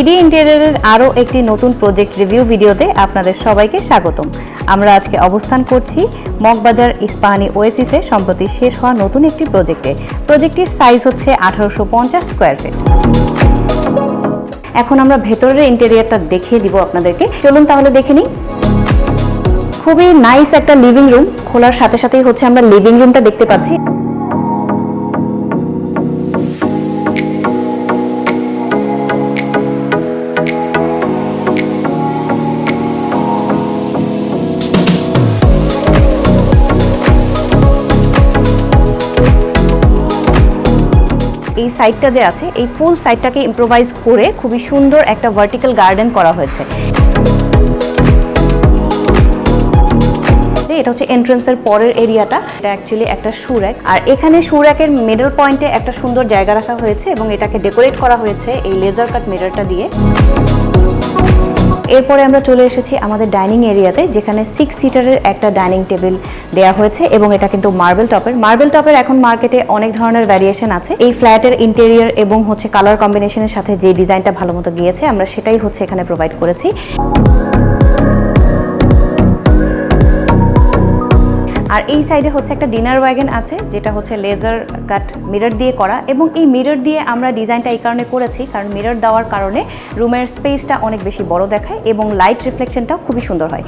BD ইন্টেরিয়রের আরও একটি নতুন প্রজেক্ট রিভিউ ভিডিওতে আপনাদের সবাইকে স্বাগতম। আমরা আজকে অবস্থান করছি মগবাজার ইস্পাহানি ওয়েসিসে সম্প্রতি শেষ হওয়া নতুন একটি প্রজেক্টে প্রজেক্টটির সাইজ হচ্ছে আঠারোশো পঞ্চাশ স্কোয়ার ফিট এখন আমরা ভেতরের ইন্টেরিয়ারটা দেখিয়ে দিব আপনাদেরকে। চলুন তাহলে দেখে নিই। খুবই নাইস একটা লিভিং রুম খোলার সাথে সাথেই হচ্ছে আমরা লিভিং রুমটা দেখতে পাচ্ছি। এই সাইডটা যে আছে, এই ফুল সাইডটাকে ইম্প্রোভাইজ করে খুবই সুন্দর একটা ভার্টিক্যাল গার্ডেন করা হয়েছে। এটা হচ্ছে এন্ট্রান্সের পরের এরিয়াটা এটা অ্যাকচুয়ালি একটা সুরেক। আর এখানে সুরেকের মিডল পয়েন্টে একটা সুন্দর জায়গা রাখা হয়েছে এবং এটাকে ডেকোরেট করা হয়েছে এই লেজার কাট মিররটা দিয়ে। এরপরে আমরা চলে এসেছি আমাদের ডাইনিং এরিয়াতে, যেখানে সিক্স সিটারের একটা ডাইনিং টেবিল দেওয়া হয়েছে এবং এটা কিন্তু মার্বেল টপের মার্বেল টপের এখন মার্কেটে অনেক ধরনের ভ্যারিয়েশন আছে। এই ফ্ল্যাটের ইন্টেরিয়ার এবং হচ্ছে কালার কম্বিনেশনের সাথে যে ডিজাইনটা ভালো মতো গিয়েছে, আমরা সেটাই হচ্ছে এখানে প্রোভাইড করেছি। আর এই সাইডে হচ্ছে একটা ডিনার ওয়াগন আছে, যেটা হচ্ছে লেজার কাট মিরর দিয়ে করা এবং এই মিরর দিয়ে আমরা ডিজাইনটা এই কারণে করেছি কারণ মিরর দেওয়ার কারণে রুমের স্পেসটা অনেক বেশি বড় দেখায় এবং লাইট রিফ্লেকশনটাও খুবই সুন্দর হয়।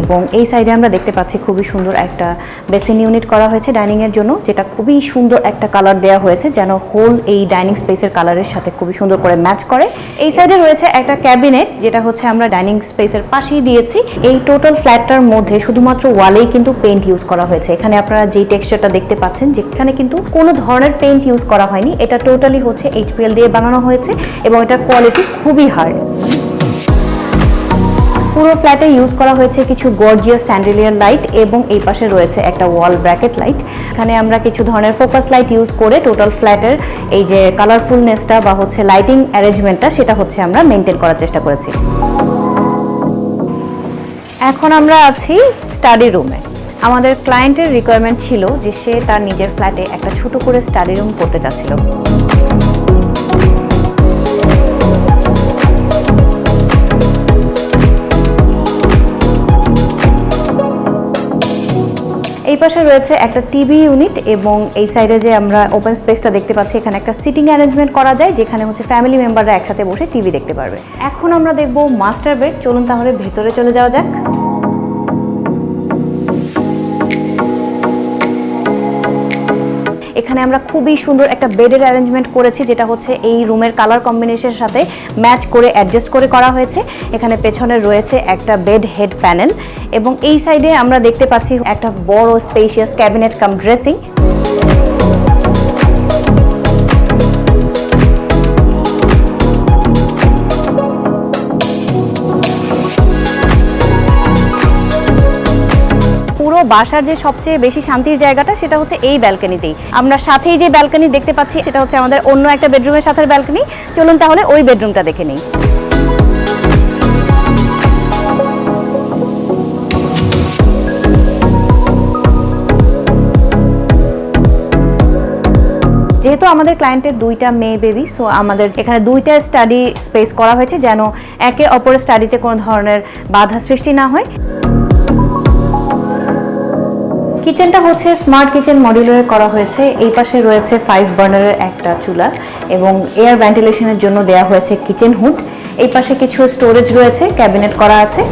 এবং এই সাইডে আমরা দেখতে পাচ্ছি খুবই সুন্দর একটা বেসিন ইউনিট করা হয়েছে ডাইনিং এর জন্য, যেটা খুবই সুন্দর একটা কালার দেওয়া হয়েছে যেন হোল এই ডাইনিং স্পেসের কালারের সাথে খুবই সুন্দর করে ম্যাচ করে। এই সাইডে রয়েছে একটা ক্যাবিনেট যেটা হচ্ছে আমরা ডাইনিং স্পেসের পাশেই দিয়েছি। এই টোটাল ফ্ল্যাটটার মধ্যে শুধুমাত্র ওয়ালেই কিন্তু পেইন্ট ইউজ করা হয়েছে। এখানে আপনারা যে টেক্সচারটা দেখতে পাচ্ছেন, যেখানে কিন্তু কোনো ধরনের পেইন্ট ইউজ করা হয়নি, এটা টোটালি হচ্ছে এইচপিএল দিয়ে বানানো হয়েছে এবং এটার কোয়ালিটি খুবই হার্ড পুরো ফ্ল্যাটে ইউজ করা হয়েছে কিছু গর্জিয়াস স্যান্ডেলিয়ার লাইট এবং এই পাশে রয়েছে একটা ওয়াল ব্র্যাকেট লাইট। এখানে আমরা কিছু ধরনের ফোকাস লাইট ইউজ করে টোটাল ফ্ল্যাটের এই যে কালারফুলনেসটা বা হচ্ছে লাইটিং অ্যারেঞ্জমেন্টটা সেটা হচ্ছে আমরা মেনটেন করার চেষ্টা করেছি। এখন আমরা আছি স্টাডি রুমে। আমাদের ক্লায়েন্টের রিকোয়ারমেন্ট ছিল যে সে তার নিজের ফ্ল্যাটে একটা ছোট করে স্টাডি রুম করতে চাচ্ছিল। পাশে রয়েছে একটা টিভি ইউনিট এবং এই সাইডে যে আমরা ওপেন স্পেসটা দেখতে পাচ্ছি, এখানে একটা সিটিং অ্যারেঞ্জমেন্ট করা যায়, যেখানে হচ্ছে ফ্যামিলি মেম্বাররা একসাথে বসে টিভি দেখতে পারবে। এখন আমরা দেখব মাস্টার বেড চলুন তাহলে ভেতরে চলে যাওয়া যাক। এখানে আমরা খুবই সুন্দর একটা বেডের অ্যারেঞ্জমেন্ট করেছি, যেটা হচ্ছে এই রুমের কালার কম্বিনেশনের সাথে ম্যাচ করে অ্যাডজাস্ট করে করা হয়েছে। এখানে পেছনে রয়েছে একটা বেড হেড প্যানেল এবং এই সাইডে আমরা দেখতে পাচ্ছি একটা বড় স্পেশিয়াস ক্যাবিনেট কাম ড্রেসিং বাসার যে সবচেয়ে বেশি শান্তির জায়গাটা সেটা হচ্ছে এই ব্যালকনিতেই। আমরা সাথেই যে ব্যালকনি দেখতে পাচ্ছি সেটা হচ্ছে আমাদের অন্য একটা বেডরুমের সাথে ব্যালকনি। চলুন তাহলে ওই বেডরুমটা দেখে নিই। আমাদের ক্লায়েন্টের দুইটা মেয়ে বেবি সো আমাদের এখানে দুইটা স্টাডি স্পেস করা হয়েছে যেন একে অপরের স্টাডিতে কোনো ধরনের বাধা সৃষ্টি না হয়। কিচেনটা হচ্ছে স্মার্ট কিচেন মডিউলার করা হয়েছে। এই পাশে রয়েছে ফাইভ বার্নারের একটা চুলা এবং এয়ার ভেন্টিলেশনের জন্য দেওয়া হয়েছে কিচেন হুড এই পাশে কিছু স্টোরেজ রয়েছে ক্যাবিনেট করা আছে।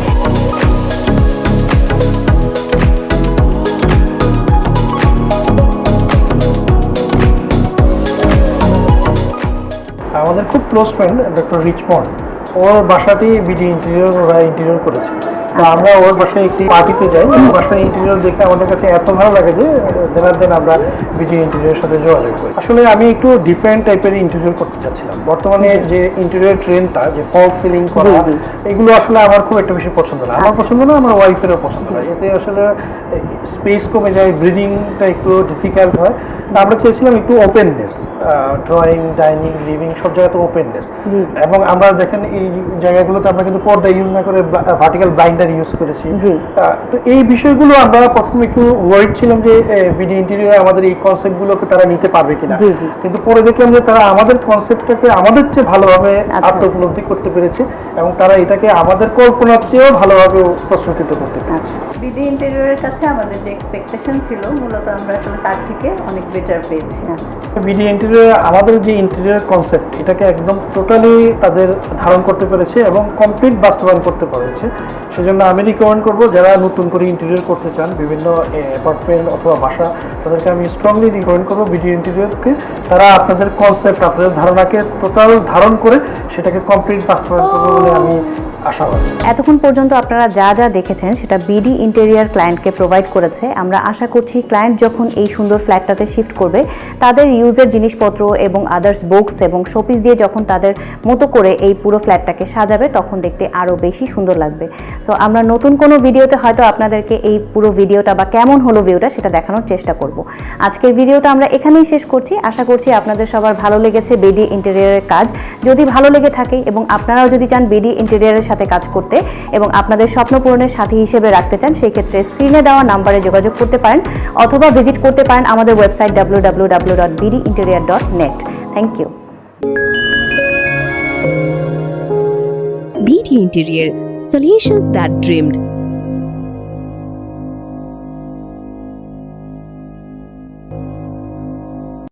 আমাদের খুব ক্লোজ ফ্রেন্ড ডক্টর রিচমন্ড ওর বাসাটি বিডি ইন্টেরিয়র ওরা ইন্টেরিয়র করেছে। তো আমরা ওর বাসায় একটি পার্টিতে যাই। ওর বাসায় ইন্টেরিয়র দেখে আমাদের কাছে এত ভালো লাগে যে দেনার দেন আমরা বিডি ইন্টেরিয়রের সাথে যোগাযোগ করি। আসলে আমি একটু ডিফারেন্ট টাইপের ইন্টেরিয়র করতে চাচ্ছিলাম। বর্তমানে যে ইন্টেরিয়র ট্রেন্ডটা যে ফল সিলিং করা। এগুলো আসলে আমার খুব একটা বেশি পছন্দ না। আমার পছন্দ না আমার ওয়াইফেরও পছন্দ না। এতে আসলে স্পেস কমে যায় ব্রিদিংটা একটু ডিফিকাল্ট হয়। আমরা চেয়েছিলাম একটু ওপেননেস ড্রয়িং ডাইনিং লিভিং সব জায়গাতে ওপেননেস। এবং আমরা দেখেন এই জায়গাগুলোতে আমরা কিন্তু পর্দা ইউজ না করে ভার্টিক্যাল ব্লাইন্ডার ইউজ করেছি। তো এই বিষয়গুলো আমরা প্রথমে একটু ওয়ারিড ছিলাম যে বিডি ইন্টেরিয়র আমাদের এই কনসেপ্টগুলোকে তারা নিতে পারবে কিনা। জি, জি। কিন্তু পরে দেখলাম যে তারা আমাদের কনসেপ্টটাকে আমাদের চেয়ে ভালোভাবে আচ্ছা, আত্ম উপলব্ধি করতে পেরেছে এবং তারা এটাকে আমাদের কল্পনার চেয়েও ভালোভাবে প্রস্তুতিত করতে পেরেছে। বিডি ইন্টেরিয়রের কাছে আমাদের যে এক্সপেকটেশন ছিল মূলত আমরা আসলে তার থেকে অনেক বেটার পেয়েছি বিডি ইন্টেরিয়র আমাদের যে ইন্টেরিয়র কনসেপ্ট এটাকে একদম টোটালি তাদের ধারণ করতে পেরেছে এবং কমপ্লিট বাস্তবায়ন করতে পেরেছে। সেজন্য আমি রিকমেন্ড করব যারা নতুন করে ইন্টেরিয়র করতে চান, বিভিন্ন অ্যাপার্টমেন্ট অথবা বাসা, তাদেরকে আমি স্ট্রংলি রিকমেন্ড করব বিডি ইন্টেরিয়রকে তারা আপনাদের কনসেপ্ট আপনাদের ধারণাকে টোটাল ধারণ করে সেটাকে কমপ্লিট বাস্তবায়ন করবে বলে আমি এতক্ষণ পর্যন্ত আপনারা যা যা দেখেছেন, সেটা বিডি ইন্টেরিয়ার ক্লায়েন্টকে প্রোভাইড করেছে। আমরা আশা করছি ক্লায়েন্ট যখন এই সুন্দর ফ্ল্যাটটাতে শিফট করবে, তাদের ইউজের জিনিসপত্র এবং আদার্স বুকস এবং শোপিস দিয়ে যখন তাদের মতো করে এই পুরো ফ্ল্যাটটাকে সাজাবে, তখন দেখতে আরও বেশি সুন্দর লাগবে। সো আমরা নতুন কোনো ভিডিওতে হয়তো আপনাদেরকে এই পুরো ভিডিওটা বা কেমন হলো ভিউটা সেটা দেখানোর চেষ্টা করব। আজকের ভিডিওটা আমরা এখানেই শেষ করছি। আশা করছি আপনাদের সবার ভালো লেগেছে বিডি ইন্টেরিয়ারের কাজ। যদি ভালো লেগে থাকে এবং আপনারাও যদি চান বিডি ইন্টেরিয়ারের সাথে কাজ করতে এবং আপনাদের স্বপ্ন পূরণের সাথী হিসেবে রাখতে চান সেই ক্ষেত্রে স্ক্রিনে দেওয়া নাম্বারে যোগাযোগ করতে পারেন অথবা ভিজিট করতে পারেন আমাদের website W W W dot BD interior dot net thank you BD Interior Solutions that dreamed